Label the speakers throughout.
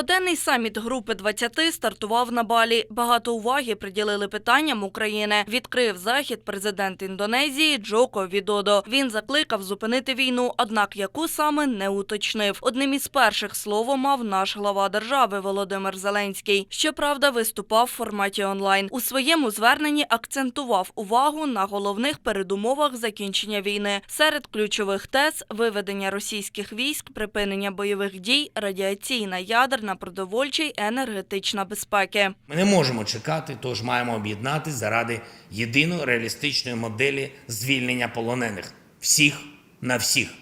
Speaker 1: Дводенний саміт групи 20 стартував на Балі. Багато уваги приділили питанням України. Відкрив захід президент Індонезії Джоко Відодо. Він закликав зупинити війну, однак яку саме не уточнив. Одним із перших слово мав наш глава держави Володимир Зеленський. Щоправда, виступав в форматі онлайн. У своєму зверненні акцентував увагу на головних передумовах закінчення війни. Серед ключових тез виведення російських військ, припинення бойових дій, радіаційна, ядерна, продовольча й енергетична безпеки.
Speaker 2: Ми не можемо чекати, тож маємо об'єднатися заради єдиної реалістичної моделі звільнення полонених всіх на всіх,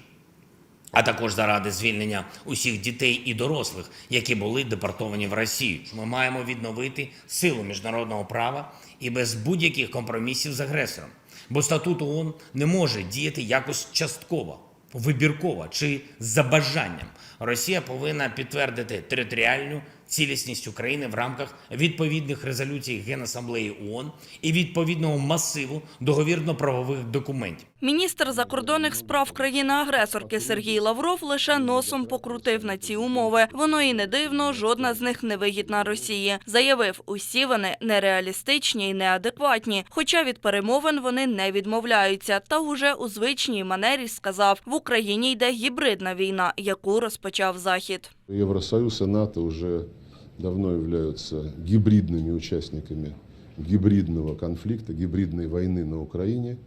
Speaker 2: а також заради звільнення усіх дітей і дорослих, які були депортовані в Росію. Ми маємо відновити силу міжнародного права і без будь-яких компромісів з агресором. Бо статут ООН не може діяти якось частково, вибірково чи за бажанням. Росія повинна підтвердити територіальну цілісність України в рамках відповідних резолюцій Генасамблеї ООН і відповідного масиву договірно-правових документів.
Speaker 1: Міністр закордонних справ країни-агресорки Сергій Лавров лише носом покрутив на ці умови. Воно і не дивно, жодна з них не вигідна Росії. Заявив, усі вони нереалістичні і неадекватні. Хоча від перемовин вони не відмовляються. Та уже у звичній манері сказав: в Україні йде гібридна війна, яку розпочав Захід.
Speaker 3: Евросоюз и НАТО уже давно являются гибридными участниками гибридного конфликта, гибридной войны на Украине.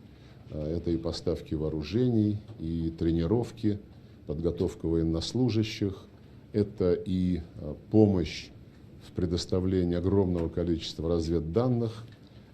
Speaker 3: А, Это и поставки вооружений, и тренировки, подготовка военнослужащих, это и а, помощь в предоставлении огромного количества разведданных,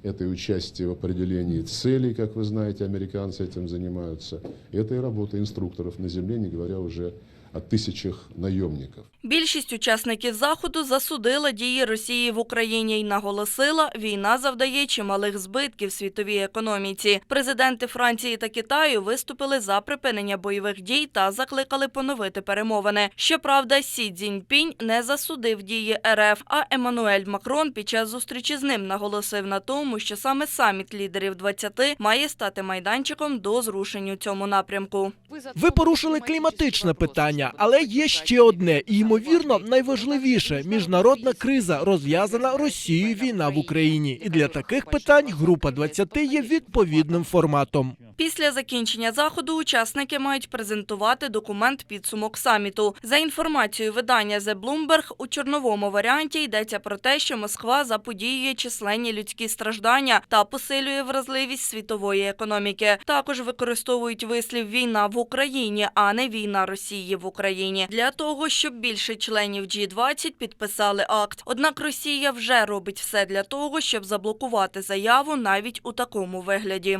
Speaker 3: это и участие в определении целей, как вы знаете, американцы этим занимаются, это и работа инструкторов на земле, не говоря уже о тысячах наемников.
Speaker 1: Більшість учасників заходу засудила дії Росії в Україні і наголосила, війна завдає чималих збитків світовій економіці. Президенти Франції та Китаю виступили за припинення бойових дій та закликали поновити перемовини. Щоправда, Сі Цзіньпінь не засудив дії РФ, а Еммануель Макрон під час зустрічі з ним наголосив на тому, що саме саміт лідерів 20 має стати майданчиком до зрушень у цьому напрямку.
Speaker 4: Ви порушили кліматичне питання, але є ще одне і ймовірно найважливіше міжнародна криза, розв'язана Росією війна в Україні. І для таких питань група 20 є відповідним форматом.
Speaker 1: Після закінчення заходу учасники мають презентувати документ підсумок саміту. За інформацією видання The Bloomberg, у чорновому варіанті йдеться про те, що Москва заподіює численні людські страждання та посилює вразливість світової економіки. Також використовують вислів війна в Україні, а не війна Росії в Україні для того, щоб більше членів G20 підписали акт. Однак Росія вже робить все для того, щоб заблокувати заяву навіть у такому вигляді.